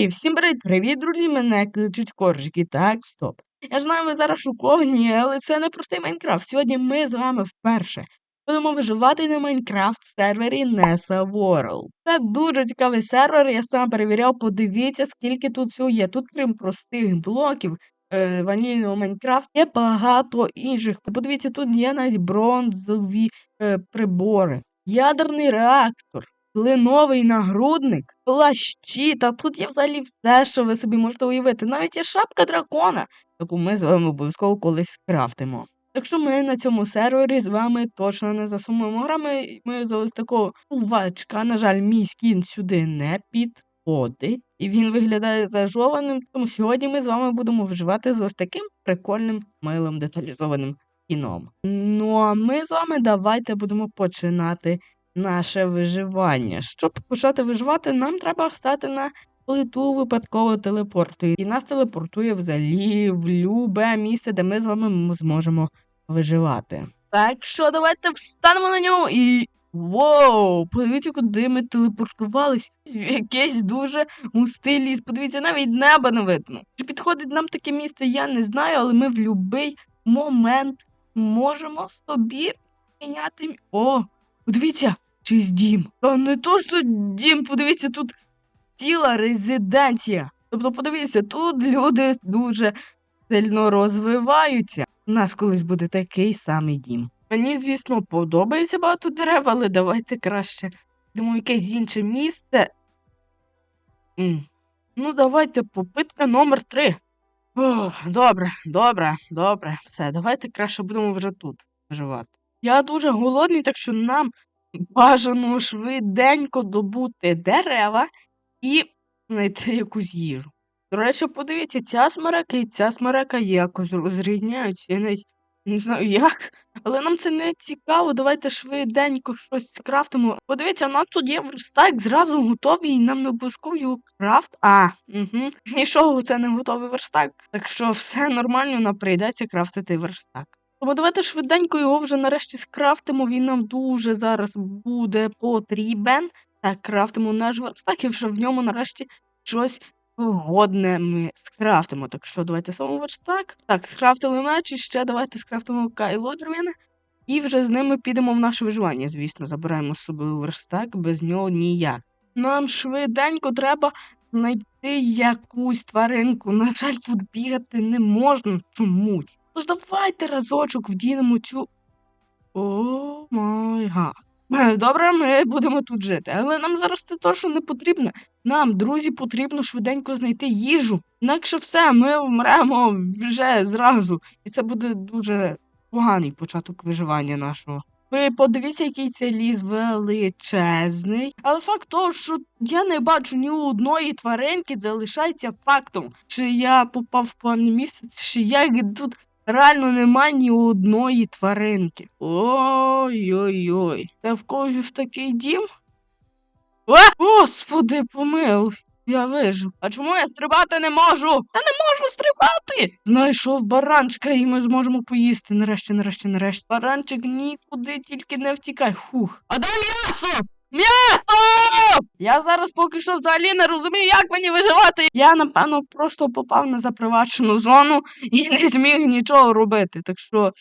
І всім привіт, привіт, друзі! Мене кличуть коржики. Так, стоп. Я знаю, ви зараз шоковані, але це не простий Майнкрафт. Сьогодні ми з вами вперше будемо виживати на Майнкрафт сервері Nessa World. Це дуже цікавий сервер, я сам перевіряв, подивіться, скільки тут всього є. Тут, крім простих блоків е, ванільного Майнкрафт, є багато інших. Подивіться, тут є навіть бронзові е, прибори, ядерний реактор. Кленовий нагрудник, плащі, та тут є взагалі все, що ви собі можете уявити. Навіть є шапка дракона, яку ми з вами обов'язково колись скрафтимо. Так що ми на цьому сервері з вами точно не засумуємо грами. Ми за ось такого чувачка. На жаль, мій скін сюди не підходить. І він виглядає зажованим. Тому сьогодні ми з вами будемо вживати з ось таким прикольним, милим деталізованим кіном. Ну а ми з вами давайте будемо починати наше виживання. Щоб почати виживати, нам треба стати на плиту випадково телепорту. І нас телепортує взагалі в любе місце, де ми з вами зможемо виживати. Так що давайте встанемо на нього і. Воу! Подивіться, куди ми телепортувались. Якесь дуже густий ліс. Подивіться, навіть неба не видно. Чи підходить нам таке місце, я не знаю, але ми в будь-який момент можемо собі міняти. О! Подивіться, чийсь дім. Та не то що дім, подивіться, тут ціла резиденція. Тобто, подивіться, тут люди дуже сильно розвиваються. У нас колись буде такий самий дім. Мені, звісно, подобається багато дерев, але давайте краще. Думаю, якесь інше місце. М. Ну, давайте попитка номер три. Добре, добре, добре. Все, давайте краще будемо вже тут виживати. Я дуже голодний, так що нам бажано швиденько добути дерева і знайти якусь їжу. До речі, подивіться, ця смерека і ця смерека якось розрізняються. Я навіть не знаю як, але нам це не цікаво. Давайте швиденько щось скрафтимо. Подивіться, у нас тут є верстак, зразу готовий, і нам не обов'язково його крафт. А, угу. Нічого, це не готовий верстак. Так що все нормально, нам прийдеться крафтити верстак. Тому давайте швиденько його вже нарешті скрафтимо. Він нам дуже зараз буде потрібен. Так, крафтимо наш верстак і вже в ньому нарешті щось годне ми скрафтимо. Так що давайте самому верстак. Так, скрафтили меч і ще давайте скрафтимо кайло дерев'яне. І вже з ними підемо в наше виживання. Звісно, забираємо з собою верстак, без нього ніяк. Нам швиденько треба знайти якусь тваринку. На жаль, тут бігати не можна чомусь. Тож давайте разочок вдінемо цю. О май га. Добре, ми будемо тут жити. Але нам зараз це точно не потрібно. Нам, друзі, потрібно швиденько знайти їжу. Інакше все, ми вмремо вже зразу. І це буде дуже поганий початок виживання нашого. Ви подивіться, який цей ліс величезний. Але факт того, що я не бачу ні одної тваринки, залишається фактом. Чи я попав в певне місце, чи як тут Реально нема ні одної тваринки. Ой-ой-ой. Це в когось такий дім? О! Господи, помил. Я вижу. А чому я стрибати не можу? Я не можу стрибати. Знайшов баранчика, і ми зможемо поїсти. Нарешті, нарешті, нарешті. Баранчик нікуди тільки не втікай. Хух. А дай м'ясо! М'ясо! Я зараз поки що взагалі не розумію, як мені виживати. Я, напевно, просто попав на запривачену зону і не зміг нічого робити. Так що,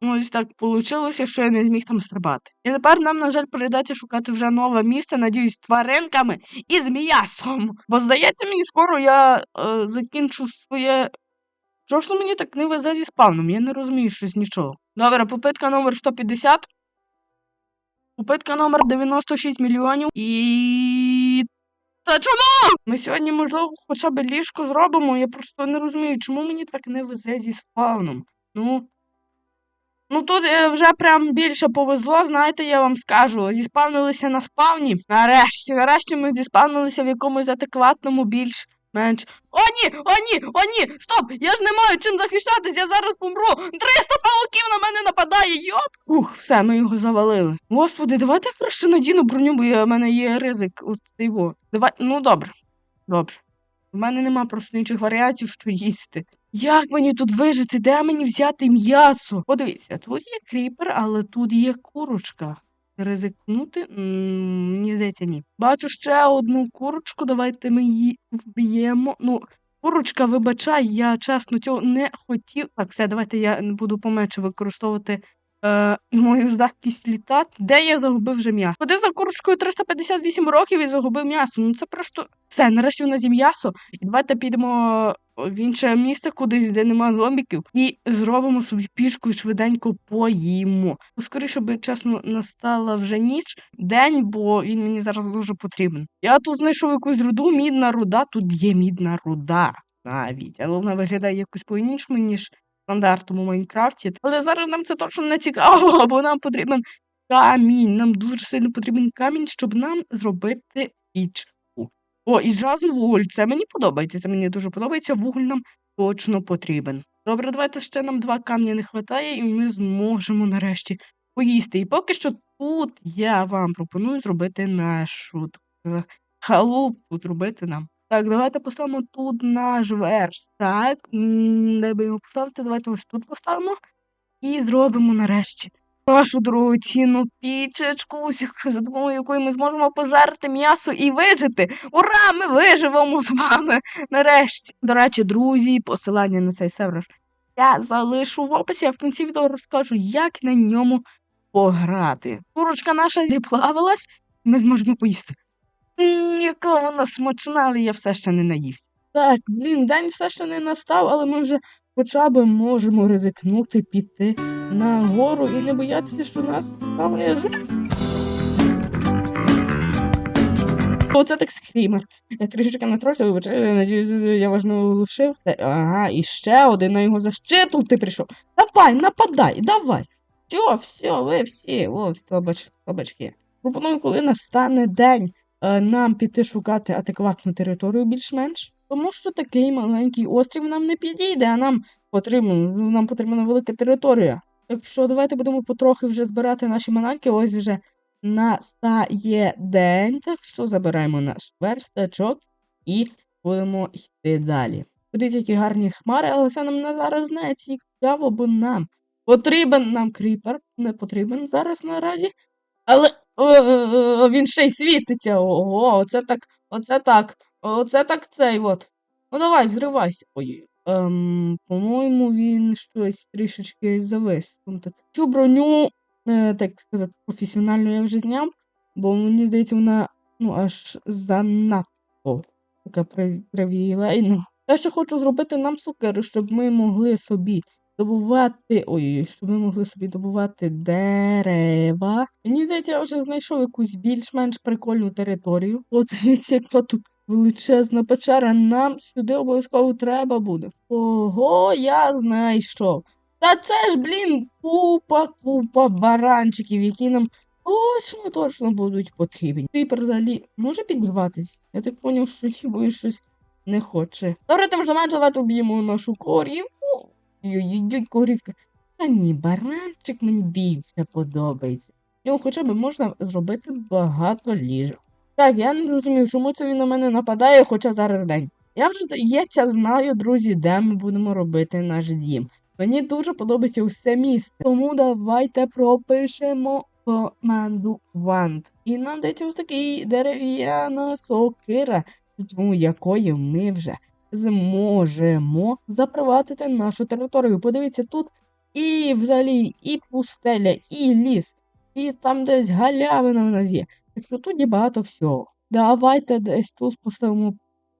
ну, ось так вийшло, що я не зміг там стрибати. І тепер нам, на жаль, прийдеться шукати вже нове місце, надіюсь, з тваринками і з м'ясом. Бо, здається, мені скоро я е, закінчу своє. Чого ж мені так не везе зі спавном? Я не розумію щось нічого. Добре, попитка номер 150. Попитка номер 96 мільйонів і. Та чому? Ми сьогодні, можливо, хоча б ліжко зробимо. Я просто не розумію, чому мені так не везе зі спавном. Ну. Ну тут е, вже прям більше повезло, знаєте, я вам скажу. Зіспавнилися на спавні. Нарешті, нарешті ми зіспавнилися в якомусь адекватному більш Менш. О, ні! О, ні! О, ні! Стоп! Я ж не маю чим захищатись, я зараз помру! 300 пауків на мене нападає! Йоп! Ух, все, ми його завалили. Господи, давайте я краще надіну броню, бо в мене є ризик у його. Давай, ну добре. Добре. У мене нема просто інших варіантів, що їсти. Як мені тут вижити? Де мені взяти м'ясо? Подивіться, тут є кріпер, але тут є курочка. Ризикнути? М, Мені здається, ні. Бачу ще одну курочку, давайте ми її вб'ємо. Ну, курочка, вибачай, я чесно цього не хотів. Так, все, давайте я буду поменше використовувати е, мою здатність літати. Де я загубив вже м'ясо? Ходив за курочкою 358 років і загубив м'ясо. Ну це просто все. Нарешті у нас є м'ясо. І давайте підемо в інше місце, кудись, де нема зомбіків, і зробимо собі пішку і швиденько поїмо. Ну, Скоріше би, чесно, настала вже ніч, день, бо він мені зараз дуже потрібен. Я тут знайшов якусь руду, мідна руда, тут є мідна руда навіть, але вона виглядає якось по-іншому, ніж в стандартному Майнкрафті. Але зараз нам це точно не цікаво, бо нам потрібен камінь. Нам дуже сильно потрібен камінь, щоб нам зробити пічку. О, і зразу вуголь. Це мені подобається. Це мені дуже подобається. Вуголь нам точно потрібен. Добре, давайте ще нам два камні не вистачає, і ми зможемо нарешті поїсти. І поки що тут я вам пропоную зробити нашу таку халупу зробити нам. Так, давайте поставимо тут наш верстак. Де би його поставити? Давайте ось тут поставимо. І зробимо нарешті нашу дорогоцінну пічечку, за допомогою якої ми зможемо пожарити м'ясо і вижити. Ура! Ми виживемо з вами нарешті. До речі, друзі, посилання на цей сервер я залишу в описі, а в кінці відео розкажу, як на ньому пограти. Курочка наша зіплавилась, ми зможемо поїсти. Яка вона смачна, але я все ще не наївся. Так, блін, день все ще не настав, але ми вже хоча б можемо ризикнути піти на гору і не боятися, що нас там є. Оце так скрімер. Я трішечки настроївся, вибачаю, надіюсь, я вас не оглушив. Ага, і ще один на його защиту ти прийшов. Давай, нападай, давай. Все, все, ви всі, о, слабач. Пропоную, коли настане день, нам піти шукати атакуватну територію більш-менш. Тому що такий маленький острів нам не підійде, а нам потрібно, нам потрібна велика територія. Так що давайте будемо потрохи вже збирати наші мананки. Ось вже настає день, так що забираємо наш верстачок і будемо йти далі. Подивіться, які гарні хмари, але це нам на зараз не цікаво, бо нам потрібен нам кріпер, не потрібен зараз наразі. Але е, е, е, він ще й світиться. Ого, оце так, оце так, оце так цей от. Ну давай, взривайся. Ой. Ем, по-моєму, він щось трішечки завис. Цю броню, е, так сказати, професіонально я вже зняв, бо мені здається, вона ну, аж занадто така при- привілейна. Я ще хочу зробити нам сукери, щоб ми могли собі добувати. Ой, щоб ми могли собі добувати дерева. Мені здається, я вже знайшов якусь більш-менш прикольну територію. От дивіться, яка тут величезна печера. Нам сюди обов'язково треба буде. Ого, я знайшов. Та це ж, блін, купа, купа баранчиків, які нам точно точно будуть потрібні. Кріпер взагалі може підбиватись? Я так поняв, що хіба щось не хоче. Добре, тим же менше давайте вб'ємо нашу корівку. Йой, корівка. Та ні, баранчик мені більше подобається. Нього хоча б можна зробити багато ліжок. Так, я не розумію, чому це він на мене нападає, хоча зараз день. Я вже, здається, знаю, друзі, де ми будемо робити наш дім. Мені дуже подобається усе місце. Тому давайте пропишемо команду Вант. І нам дається ось такий дерев'яна сокира, з якої ми вже зможемо заприватити нашу територію. Подивіться, тут і взагалі і пустеля, і ліс, і там десь галявина в нас є. Так що тут є багато всього. Давайте десь тут поставимо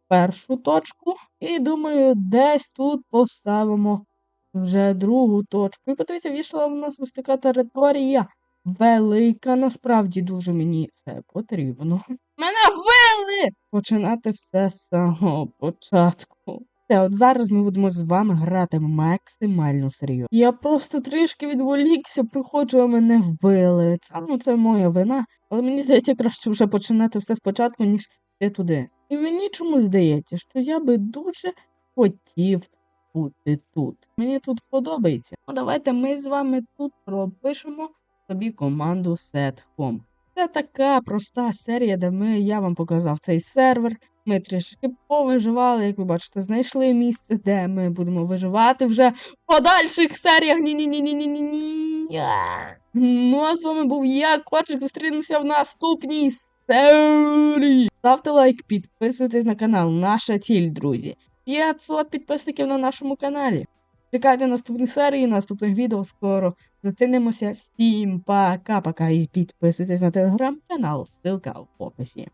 першу точку. І думаю, десь тут поставимо вже другу точку. І подивіться, вийшла в нас ось така територія. Велика, насправді дуже мені це потрібно. Мене! Починати все з самого початку. Все, от зараз ми будемо з вами грати максимально серйозно. Я просто трішки відволікся, приходжу, а мене вбили. Це, ну, це моя вина, але мені здається, краще вже починати все спочатку, ніж йти туди. І мені чомусь здається, що я би дуже хотів бути тут. Мені тут подобається. Ну, давайте ми з вами тут пропишемо собі команду Set Home. Це така проста серія, де ми, я вам показав цей сервер. Ми трішки повиживали, як ви бачите, знайшли місце, де ми будемо виживати вже в подальших серіях. Ні-ні-ні-ні-ні-ні. Ну, а з вами був я, Корчик. Зустрінемося в наступній серії. Ставте лайк, підписуйтесь на канал. Наша ціль, друзі. 500 підписників на нашому каналі. Чекайте наступні серії, наступних відео скоро. Зустрінемося всім пока-пока і підписуйтесь на телеграм-канал. Ссылка в описі.